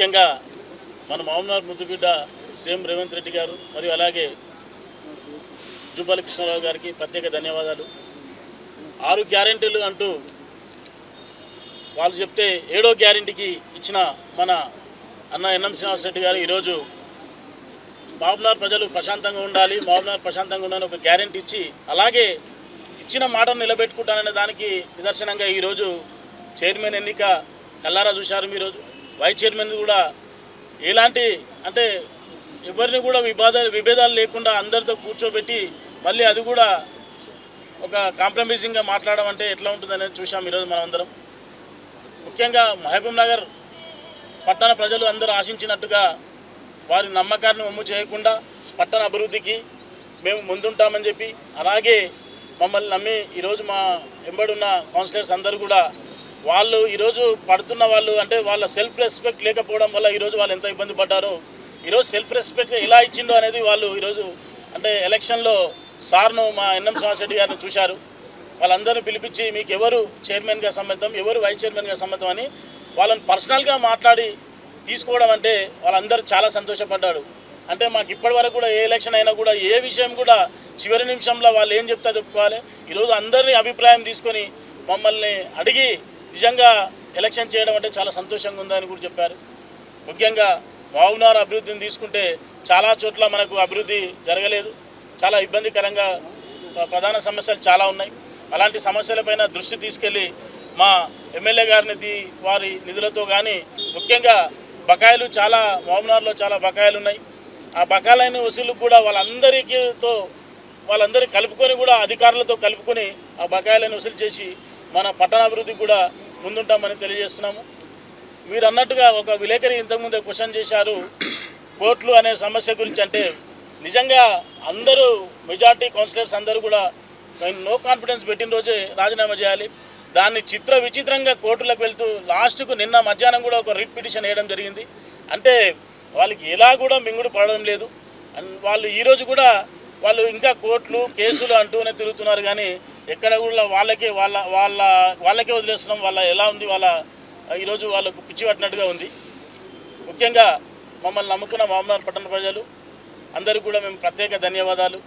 ముఖ్యంగా మన మామూనార్ ముద్దుబిడ్డ సీఎం రేవంత్ రెడ్డి గారు మరియు అలాగే జుబ్బాలి కృష్ణారావు గారికి ప్రత్యేక ధన్యవాదాలు. ఆరు గ్యారెంటీలు అంటూ వాళ్ళు చెప్తే ఏడో గ్యారెంటీకి ఇచ్చిన మన అన్న ఎన్ఎం శ్రీనివాసరెడ్డి గారు ఈరోజు మహబూబ్నగర్ ప్రజలు ప్రశాంతంగా ఉండాలి మహబూబ్నగర్ ప్రశాంతంగా ఉండాలని ఒక గ్యారెంటీ ఇచ్చి అలాగే ఇచ్చిన మాటను నిలబెట్టుకుంటాననే దానికి నిదర్శనంగా ఈరోజు చైర్మన్ ఎన్నిక కల్లారా చూశారు మీరు వైస్ చైర్మన్ కూడా ఎలాంటి అంటే ఎవరిని కూడా విభాద విభేదాలు లేకుండా అందరితో కూర్చోబెట్టి మళ్ళీ అది కూడా ఒక కాంప్రమైజింగ్గా మాట్లాడడం అంటే ఎట్లా ఉంటుందనేది చూసాం ఈరోజు మనమందరం. ముఖ్యంగా మహబూబ్ నగర్ పట్టణ ప్రజలు అందరూ ఆశించినట్టుగా వారి నమ్మకాన్ని ఒమ్ము చేయకుండా పట్టణ అభివృద్ధికి మేము ముందుంటామని చెప్పి అలాగే మమ్మల్ని నమ్మి ఈరోజు మా వెంబడున్న కౌన్సిలర్స్ అందరూ కూడా వాళ్ళు ఈరోజు పడుతున్న వాళ్ళు అంటే వాళ్ళ సెల్ఫ్ రెస్పెక్ట్ లేకపోవడం వల్ల ఈరోజు వాళ్ళు ఎంత ఇబ్బంది పడ్డారో ఈరోజు సెల్ఫ్ రెస్పెక్ట్ ఎలా ఇచ్చిండో అనేది వాళ్ళు ఈరోజు అంటే ఎలక్షన్లో సార్ను మా ఎన్ఎం శ్రీనివాసరెడ్డి గారిని చూశారు. వాళ్ళందరినీ పిలిపించి మీకు ఎవరు చైర్మన్గా సంబంధం ఎవరు వైస్ చైర్మన్గా సంబంధం అని వాళ్ళని పర్సనల్గా మాట్లాడి తీసుకోవడం అంటే వాళ్ళందరూ చాలా సంతోషపడ్డాడు అంటే మాకు ఇప్పటి వరకు కూడా ఏ ఎలక్షన్ అయినా కూడా ఏ విషయం కూడా చివరి నిమిషంలో వాళ్ళు ఏం చెప్తా చెప్పుకోవాలి ఈరోజు అందరినీ అభిప్రాయం తీసుకొని మమ్మల్ని అడిగి నిజంగా ఎలక్షన్ చేయడం అంటే చాలా సంతోషంగా ఉందని కూడా చెప్పారు. ముఖ్యంగా వావునార్ అభివృద్ధిని తీసుకుంటే చాలా చోట్ల మనకు అభివృద్ధి జరగలేదు. చాలా ఇబ్బందికరంగా ప్రధాన సమస్యలు చాలా ఉన్నాయి. అలాంటి సమస్యలపైన దృష్టి తీసుకెళ్ళి మా ఎమ్మెల్యే గారిని వారి నిధులతో కానీ ముఖ్యంగా బకాయిలు చాలా వామనార్లో చాలా బకాయిలు ఉన్నాయి. ఆ బకాయిలైన వసూలు కూడా వాళ్ళందరికీతో వాళ్ళందరికీ కలుపుకొని కూడా అధికారులతో కలుపుకొని ఆ బకాయిలను వసూలు చేసి మన పట్టణాభివృద్ధికి కూడా ముందుంటామని తెలియజేస్తున్నాము. మీరు అన్నట్టుగా ఒక విలేకరి ఇంతకుముందే క్వశ్చన్ చేశారు కోర్టులు అనే సమస్య గురించి అంటే నిజంగా అందరూ మెజార్టీ కౌన్సిలర్స్ అందరూ కూడా నో కాన్ఫిడెన్స్ పెట్టిన రోజే రాజీనామా చేయాలి. దాన్ని చిత్ర విచిత్రంగా కోర్టులకు వెళ్తూ లాస్ట్కు నిన్న మధ్యాహ్నం కూడా ఒక రిట్ పిటిషన్ వేయడం జరిగింది. అంటే వాళ్ళకి ఎలా కూడా మింగుడు పడడం లేదు. అండ్ వాళ్ళు ఈరోజు కూడా వాళ్ళు ఇంకా కోర్టులు కేసులు అంటూనే తిరుగుతున్నారు కానీ ఎక్కడ కూడా వాళ్ళకే వాళ్ళ వాళ్ళ వాళ్ళకే వదిలేస్తున్నాం. వాళ్ళ ఎలా ఉంది వాళ్ళ ఈరోజు వాళ్ళకు పిచ్చి పట్టినట్టుగా ఉంది. ముఖ్యంగా మమ్మల్ని నమ్ముకున్న మామూలు పట్టణ ప్రజలు అందరికీ కూడా మేము ప్రత్యేక ధన్యవాదాలు.